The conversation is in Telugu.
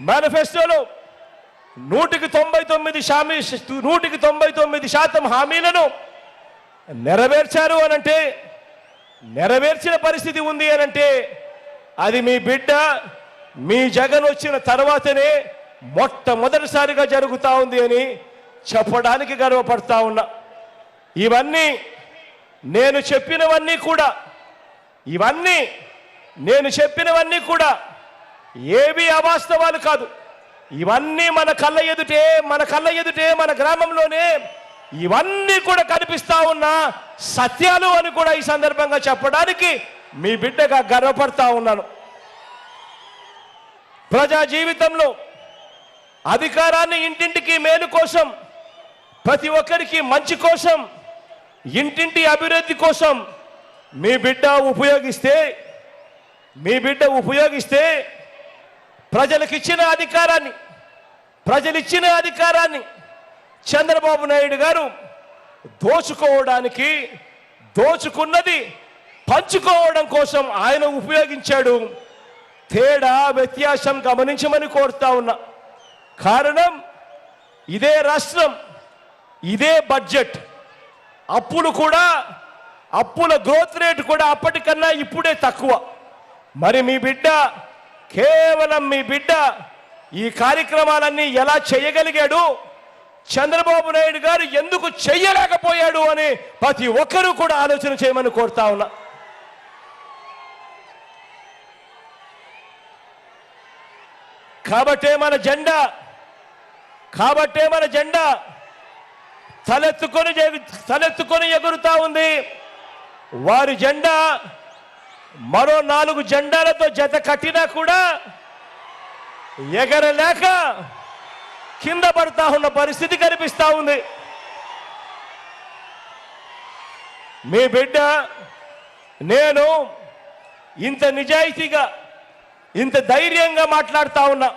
మేనిఫెస్టోలో నూటికి తొంభై తొమ్మిది హామీ నూటికి తొంభై తొమ్మిది శాతం హామీలను నెరవేర్చారు అనంటే నెరవేర్చిన పరిస్థితి ఉంది అనంటే అది మీ బిడ్డ మీ జగన్ వచ్చిన తర్వాతనే మొట్టమొదటిసారిగా జరుగుతా ఉంది అని చెప్పడానికి గర్వపడతా ఉన్నా. ఇవన్నీ నేను చెప్పినవన్నీ కూడా ఇవన్నీ నేను చెప్పినవన్నీ కూడా ఏవి అవాస్తవాలు కాదు. ఇవన్నీ మన కళ్ళ ఎదుటే మన కళ్ళ ఎదుటే మన గ్రామంలోనే ఇవన్నీ కూడా కనిపిస్తా ఉన్న సత్యాలు అని కూడా ఈ సందర్భంగా చెప్పడానికి మీ బిడ్డగా గర్వపడతా ఉన్నాను. ప్రజా జీవితంలో అధికారాన్ని ఇంటింటికి మేలు కోసం ప్రతి ఒక్కరికి మంచి కోసం ఇంటింటి అభివృద్ధి కోసం మీ బిడ్డ ఉపయోగిస్తే మీ బిడ్డ ఉపయోగిస్తే ప్రజలకు ఇచ్చిన అధికారాన్ని ప్రజలిచ్చిన అధికారాన్ని చంద్రబాబు నాయుడు గారు దోచుకోవడానికి దోచుకున్నది పంచుకోవడం కోసం ఆయన ఉపయోగించాడు. తేడా వ్యత్యాసం గమనించమని కోరుతా ఉన్నా. కారణం ఇదే రాష్ట్రం ఇదే బడ్జెట్. అప్పులు కూడా అప్పుల గ్రోత్ రేట్ కూడా అప్పటికన్నా ఇప్పుడే తక్కువ. మరి మీ బిడ్డ కేవలం మీ బిడ్డ ఈ కార్యక్రమాలన్నీ ఎలా చేయగలిగాడు? చంద్రబాబు నాయుడు గారు ఎందుకు చెయ్యలేకపోయాడు అని ప్రతి ఒక్కరూ కూడా ఆలోచన చేయమని కోరుతా ఉన్నా. కాబట్టే మన జెండా కాబట్టే మన జెండా తలెత్తుకొని తలెత్తుకొని ఎగురుతా ఉంది. వారి జెండా మరో నాలుగు జెండాలతో జత కట్టినా కూడా ఎగరలేక కింద పడతా ఉన్న పరిస్థితి కనిపిస్తా ఉంది. మీ బిడ్డ నేను ఇంత నిజాయితీగా ఇంత ధైర్యంగా మాట్లాడుతూ ఉన్నా.